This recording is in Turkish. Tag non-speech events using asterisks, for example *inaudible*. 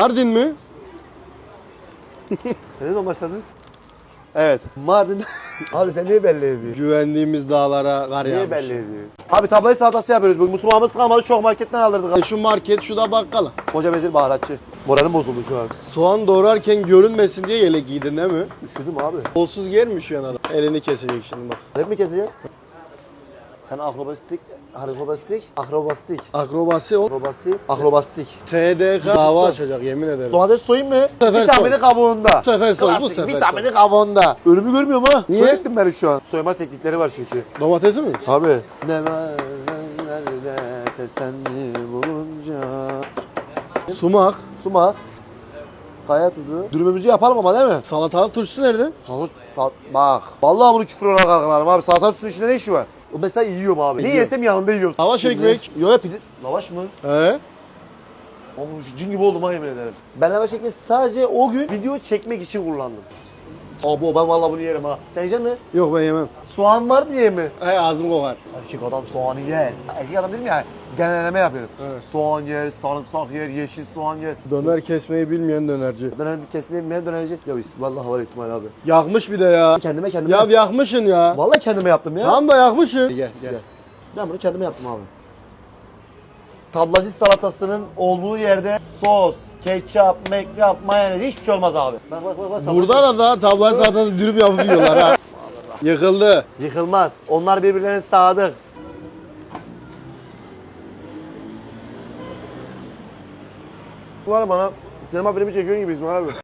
Mardin mi? *laughs* Ne zaman başladın? Evet. Mardin. *laughs* Abi sen niye belli ediyorsun? Güvendiğimiz dağlara kar Niye yağmış. belli ediyorsun? Abi tablayı salatası yapıyoruz bugün. Musulmanımız kalmadı çok marketten aldırdık. Şu market, şu da bakkala. Koca vezir baharatçı. Moralim bozuldu şu an. Soğan doğrarken görünmesin diye yelek giydin değil mi? Üşüdüm abi. Kolsuz giyermiş yan adam. Elini kesecek şimdi bak. Rap mi keseceğim? Sen akrobastik, akrobastik, akrobastik, Akrobasi o. akrobasi, akrobastik. TDK dava açacak yemin ederim. Domates soyayım mı? sefer Vitamini soy. kabuğunda. Bu sefer soy, bu Klasik, sefer Vitamini kabuğunda. Ölümü görmüyorum ha. Niye? Söylettim ben şu an. Soyma teknikleri var çünkü. Domatesi mi? Tabii. Ne var nerede tesenni bulunca. Sumak. Sumak. Kaya tuzu. Dürümümüzü yapalım ama değil mi? Salatalık turşusu nerede? Salata, sal- bak. Vallahi bunu küfür olarak algılarım abi. Salata sütü içinde ne işi var? O mesela yiyorum abi. Ne Yiyorum. yesem yanında yiyorum. Lavaş Şimdi- ekmek. Yo pide. Lavaş mı? He? Oğlum şu cin gibi oldum ha yemin ederim. Ben lavaş ekmeği sadece o gün video çekmek için kullandım. Abo ben vallahi bunu yerim ha. Sen yiyecek misin? Yok ben yemem. Soğan var diye mi? He ağzım kokar. Erkek adam soğanı yer. Erkek adam dedim ya genelleme yapıyorum. Evet. Soğan yer, sarımsak yer, yeşil soğan yer. Döner kesmeyi bilmeyen dönerci. Döner kesmeye mi dönecek? Ya is- vallahi var İsmail abi. Yakmış bir de ya. Kendime kendime. Ya yakmışsın ya. Vallahi kendime yaptım ya. Tam da yakmışsın. Gel gel. Gel. Ben bunu kendime yaptım abi. Tablacı salatasının olduğu yerde sos, ketçap, mekçap, mayonez hiçbir şey olmaz abi. Bak bak bak. bak Burada da daha tablayı zaten dürüm yapıp yiyorlar ha. *laughs* Yıkıldı. Yıkılmaz. Onlar birbirlerine sadık. Var bana sinema filmi çekiyorsun gibi İsmail abi.